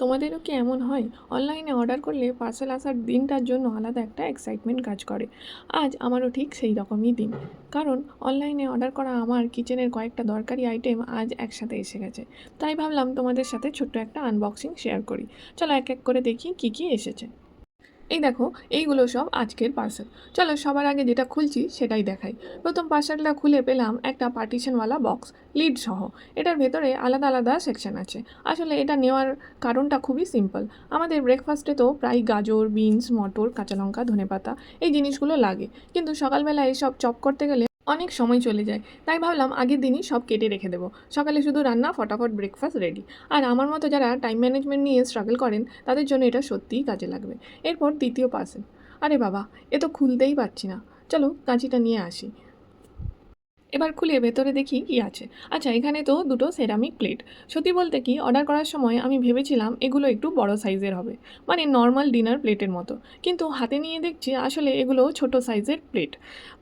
তোমাদেরও কি এমন হয়? অনলাইনে অর্ডার করলে পার্সেল আসার দিনটার জন্য আলাদা একটা এক্সাইটমেন্ট কাজ করে। আজ আমারও ঠিক সেই রকমই দিন। কারণ অনলাইনে অর্ডার করা আমার কিচেনের কয়েকটা দরকারি আইটেম আজ একসাথে এসে গেছে। তাই ভাবলাম তোমাদের সাথে ছোট্ট একটা আনবক্সিং শেয়ার করি। চলো এক এক করে দেখি কী কী এসেছে। এই দেখো, এইগুলো সব আজকের পার্সেল চলো, সবার আগে যেটা খুলছি, সেটাই দেখাই। প্রথম পার্সেলটা খুলে পেলাম একটা পার্টিশনওয়ালা বক্স লিড সহ। এটার ভেতরে আলাদা আলাদা সেকশন আছে। আসলে এটা নেওয়ার কারণটা খুবই সিম্পল আমাদের ব্রেকফাস্টে তো প্রায় গাজর বিনস মটর কাঁচা লঙ্কা ধনেপাতা এই জিনিসগুলো লাগে। কিন্তু সকালবেলা এসব চপ করতে গেলে অনেক সময় চলে যায়। তাই ভাবলাম আগের দিনই সব কেটে রেখে দেবো। সকালে শুধু রান্না, ফটাফট ব্রেকফাস্ট রেডি আর আমার মতো যারা টাইম ম্যানেজমেন্ট নিয়ে স্ট্রাগল করেন, তাদের জন্য এটা সত্যিই কাজে লাগবে। এরপর দ্বিতীয় পার্সেল আরে বাবা, এ তো খুলতেই পারছি না। চলো কাঁচিটা নিয়ে আসি। এবার খুলে ভেতরে দেখি কি আছে। আচ্ছা এখানে তো দুটো সেরামিক প্লেট সত্যি বলতে কি অর্ডার করার সময় আমি ভেবেছিলাম এগুলো একটু বড় সাইজের হবে মানে নর্মাল ডিনার প্লেটের মতো। কিন্তু হাতে নিয়ে দেখছি আসলে এগুলো ছোট সাইজের প্লেট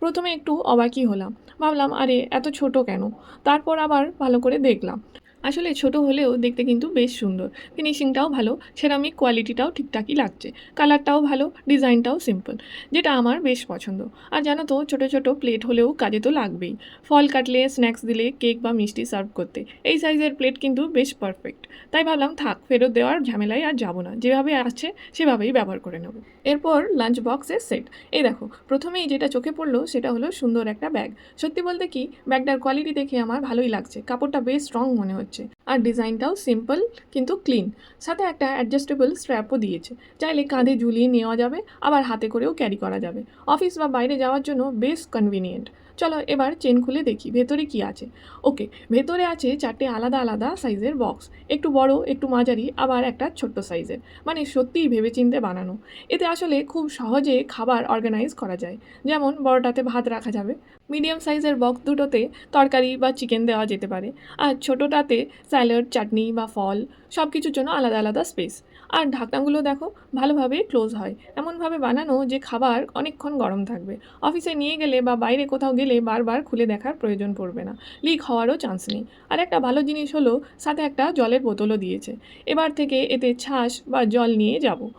প্রথমে একটু অবাকই হলাম। ভাবলাম, আরে, এত ছোট কেন? তারপর আবার ভালো করে দেখলাম। আসলে ছোট হলেও দেখতে কিন্তু বেশ সুন্দর। ফিনিশিংটাও ভালো সেরামিক কোয়ালিটিটাও ঠিকঠাকই লাগছে। কালারটাও ভালো ডিজাইনটাও সিম্পল যেটা আমার বেশ পছন্দ। আর জানো তো, ছোটো ছোটো প্লেট হলেও কাজে তো লাগবেই। ফল কাটলে স্ন্যাক্স দিলে কেক বা মিষ্টি সার্ভ করতে। এই সাইজের প্লেট কিন্তু বেশ পারফেক্ট তাই ভাবলাম, থাক, ফেরত দেওয়ার ঝামেলায় আর যাব না। যেভাবে আসছে, সেভাবেই ব্যবহার করে নেব। এরপর লাঞ্চ বক্সের সেট এই দেখো, প্রথমেই যেটা চোখে পড়ল, সেটা হলো সুন্দর একটা ব্যাগ সত্যি বলতে কি ব্যাগটার কোয়ালিটি দেখে আমার ভালোই লাগছে। কাপড়টা বেশ স্ট্রং মনে হচ্ছে। আর ডিজাইনটাও সিম্পল কিন্তু ক্লিন সাথে একটা অ্যাডজাস্টেবল স্ট্র্যাপও দিয়েছে। চাইলে কাঁধে ঝুলিয়ে নেওয়া যাবে, আবার হাতে করেও ক্যারি করা যাবে। অফিস বা বাইরে যাওয়ার জন্য বেশ কনভিনিয়েন্ট চলো এবার চেন খুলে দেখি, ভেতরে কি আছে। ওকে ভেতরে আছে চারটে আলাদা আলাদা সাইজের বক্স একটু বড়, একটু মাঝারি, আবার একটা ছোট্ট সাইজের মানে সত্যিই ভেবেচিন্তে বানানো। এতে আসলে খুব সহজে খাবার অর্গানাইজ করা যায়। যেমন বড়টাতে ভাত রাখা যাবে। মিডিয়াম সাইজের বক্স দুটোতে তরকারি বা চিকেন দেওয়া যেতে পারে। আর ছোটোটাতে স্যালাড চাটনি বা ফল সব কিছুর জন্য আলাদা আলাদা স্পেস আর ঢাকনাগুলো দেখো, ভালোভাবে ক্লোজ হয়। এমনভাবে বানানো যে খাবার অনেকক্ষণ গরম থাকবে। অফিসে নিয়ে গেলে বা বাইরে কোথাও গেলে বারবার খুলে দেখার প্রয়োজন পড়বে না। লিক হওয়ারও চান্স নেই। আর একটা ভালো জিনিস হলো, সাথে একটা জলের বোতলও দিয়েছে। এবার থেকে এতে ছাঁস বা জল নিয়ে যাব।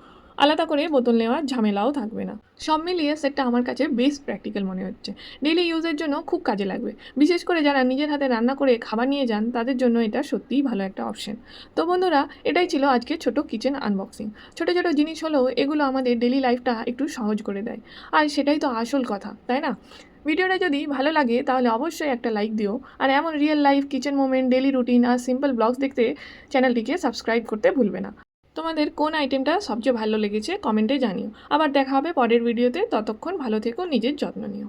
আলাদা করে বোতল নেওয়ার ঝামেলাও থাকবে না। সব মিলিয়ে সেটটা আমার কাছে বেশ প্র্যাকটিক্যাল মনে হচ্ছে। ডেলি ইউজের জন্য খুব কাজে লাগবে। বিশেষ করে যারা নিজের হাতে রান্না করে খাবার নিয়ে যান, তাদের জন্য এটা সত্যিই ভালো একটা অপশন তো বন্ধুরা, এটাই ছিল আজকে ছোট কিচেন আনবক্সিং ছোট ছোট জিনিস হলেও এগুলো আমাদের ডেলি লাইফটা একটু সহজ করে দেয়। আর সেটাই তো আসল কথা, তাই না? ভিডিওটা যদি ভালো লাগে, তাহলে অবশ্যই একটা লাইক দিও। আর এমন real life kitchen moment daily routine আর সিম্পল ব্লগস দেখতে চ্যানেলটিকে সাবস্ক্রাইব করতে ভুলবে না। তোমাদের কোন আইটেমটা সবচেয়ে ভালো লেগেছে কমেন্টে জানিও। আবার দেখা হবে পরের ভিডিওতে ততক্ষণ ভালো থেকো, নিজের যত্ন নিও।